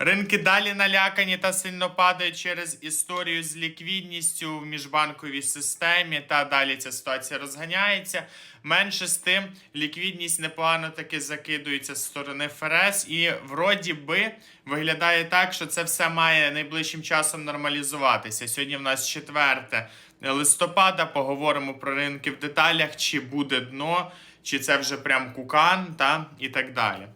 Ринки далі налякані та сильно падають через історію з ліквідністю в міжбанковій системі. Та далі ця ситуація розганяється. Менше з тим, ліквідність непогано таки закидується з сторони ФРС, і вроді би виглядає так, що це все має найближчим часом нормалізуватися. Сьогодні в нас 4 листопада. Поговоримо про ринки в деталях, чи буде дно, чи це вже прям кукан, та і так далі.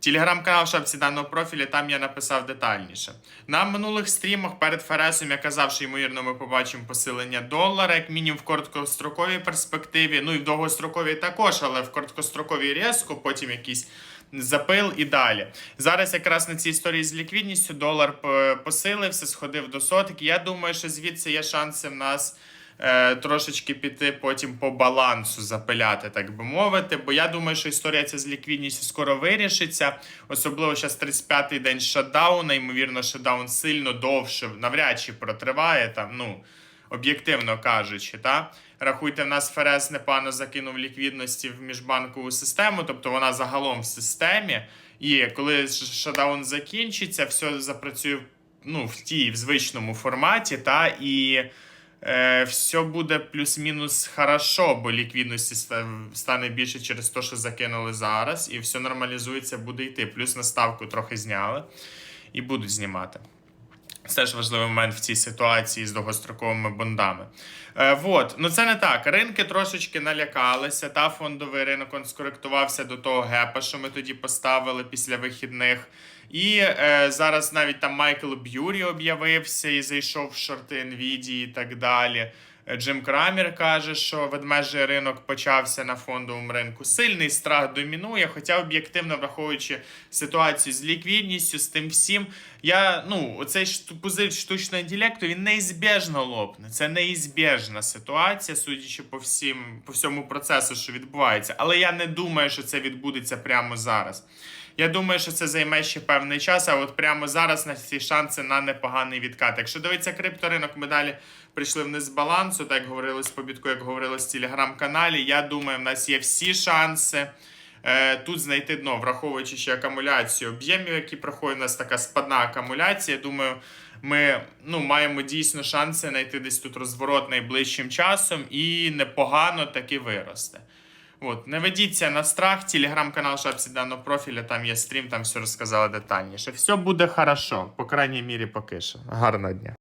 Телеграм-канал в шапці даного профіля, там я написав детальніше. На минулих стрімах перед Фересом я казав, що ймовірно ми побачимо посилення долара, як мінімум в короткостроковій перспективі. Ну і в довгостроковій також, але в короткостроковій різко, потім якийсь запил і далі. Зараз якраз на цій історії з ліквідністю долар е, посилився, сходив до сотки. Я думаю, що звідси є шанси в нас трошечки піти потім по балансу запиляти, так би мовити. Бо я думаю, що історія ця з ліквідністю скоро вирішиться. Особливо зараз 35-й день шатдауна. Ймовірно, шатдаун сильно довше, навряд чи протриває там. ну... Об'єктивно кажучи, та рахуйте, в нас ФРС непогано закинув ліквідності в міжбанкову систему, тобто вона загалом в системі. І коли ш- шатдаун закінчиться, все запрацює ну, в тій в звичному форматі, та і е, все буде плюс-мінус хорошо, бо ліквідності ста- стане більше через те, що закинули зараз, і все нормалізується, буде йти. Плюс на ставку трохи зняли і будуть знімати. Це теж важливий момент в цій ситуації з довгостроковими бондами. Е, вот. Ну це не так. Ринки трошечки налякалися. Та фондовий ринок скоректувався до того гепа, що ми тоді поставили після вихідних. І е, зараз навіть там Майкл Б'юрі об'явився і зайшов в шорти Nvidia і так далі. Е, Джим Крамер каже, що ведмежий ринок почався на фондовому ринку. Сильний страх домінує, хоча об'єктивно враховуючи ситуацію з ліквідністю, з тим всім, я ну оцей пузир штучного інтелекту він неізбіжно лопне. Це неізбіжна ситуація, судячи по всім по всьому процесу, що відбувається. Але я не думаю, що це відбудеться прямо зараз. Я думаю, що це займе ще певний час, а от прямо зараз на ці шанси на непоганий відкат. Якщо дивитися крипторинок, ми далі прийшли вниз з балансу, так як говорили з побітку, як говорили в телеграм-каналі. Я думаю, в нас є всі шанси. Е, Тут знайти дно, враховуючи ще акумуляцію об'ємів, які проходять, у нас така спадна акумуляція. Думаю, ми ну, маємо дійсно шанси знайти десь тут розворот найближчим часом і непогано таки виросте. От, не ведіться на страх, телеграм-канал шапці профіля, там є стрім, там все розказали детальніше. Все буде хорошо, по крайній мірі, поки що. Гарного дня.